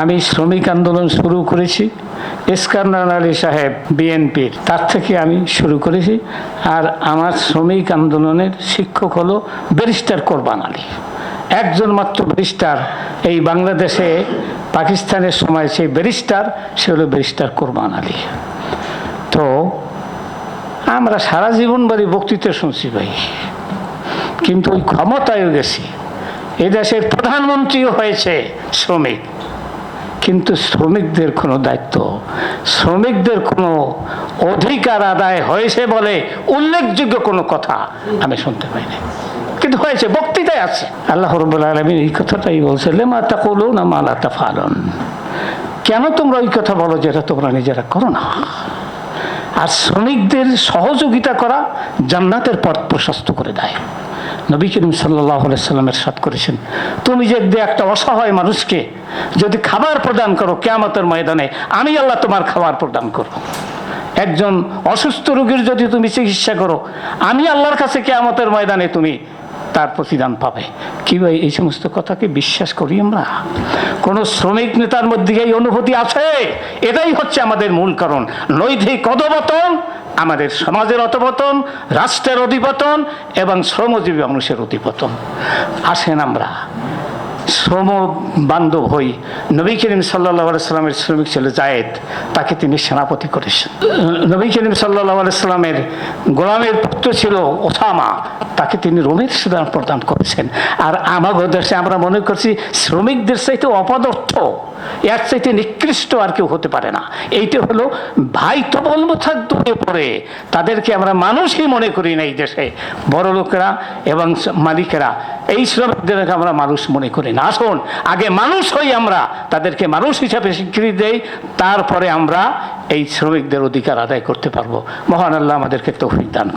আমি শ্রমিক আন্দোলন শুরু করেছি। ইস্কান্দার আলী সাহেব, বিএনপির, তার থেকে আমি শুরু করেছি। আর আমার শ্রমিক আন্দোলনের শিক্ষক হলো ব্যারিস্টার কোরবান আলী। একজন মাত্র ব্যারিস্টার এই বাংলাদেশে, পাকিস্তানের সময় সেই ব্যারিস্টার, সে হলো ব্যারিস্টার কোরবান আলী। তো আমরা সারা জীবন বাড়ি বক্তৃতা শুনছি ভাই। কিন্তু ওই ক্ষমতায়ও গেছি। এই দেশের প্রধানমন্ত্রীও হয়েছে শ্রমিক। কিন্তু শ্রমিকদের কোনো দায়িত্ব, শ্রমিকদের কোনো অধিকার আদায় হয়েছে বলে উল্লেখযোগ্য কোনো কথা আমি শুনতে পাইনি। কিন্তু হয়েছে, বক্তৃতায় আছে। আল্লাহ রব্বুল আলমিন এই কথাটাই বলছে, লেমা তা করল না মালা তা ফালন কেন তোমরা ওই কথা বলো যেটা তোমরা নিজেরা করো না? আর শ্রমিকদের সহযোগিতা করা জান্নাতের পথ প্রশস্ত করে দেয়। নবী করিম সাল্লাহ সাল্লামের সাথ করেছেন। তুমি যদি একটা অসহায় মানুষকে যদি খাবার প্রদান করো কেয়ামতের ময়দানে, আমি আল্লাহ তোমার খাবার প্রদান করব। একজন অসুস্থ রোগীর যদি তুমি চিকিৎসা করো, আমি আল্লাহর কাছে কেয়ামতের ময়দানে তুমি তার প্রতিদান পাবে। কি ভাই, এই সমস্ত কথাকে বিশ্বাস করি আমরা? কোন শ্রমিক নেতার মধ্যে এই অনুভূতি আছে? এটাই হচ্ছে আমাদের মূল কারণ। নৈধিক অধবতন আমাদের সমাজের অধপতন, রাষ্ট্রের অধিপতন এবং শ্রমজীবী মানুষের অধিপতন। আসেন আমরা। শ্রম বান্ধব হই, নবী করিম সাল্লাহ শ্রমিক ছেলে জায়েদ, তাকে তিনি সেনাপতি করেছেন। নবী করিম সাল্লাহ গোলামের পুত্র ছিল ওসামা, তাকে তিনি রোমের সেনা প্রদান করেছেন। আর আমাদের দেশে আমরা মনে করছি শ্রমিকদের চাইতে অপদার্থ এর চাইতে নিকৃষ্ট আর কেউ হতে পারে না। এইটা হলো ভাই তো বলব থাক দূরে পড়ে। তাদেরকে আমরা মানুষই মনে করি না এই দেশে। বড় লোকেরা এবং মালিকেরা এই শ্রমিকদেরকে আমরা মানুষ মনে করি না আসুন, আগে মানুষ হই আমরা, তাদেরকে মানুষ হিসাবে স্বীকৃতি দেই, তারপরে আমরা এই শ্রমিকদের অধিকার আদায় করতে পারব মহান আল্লাহ আমাদেরকে তৌফিক দান।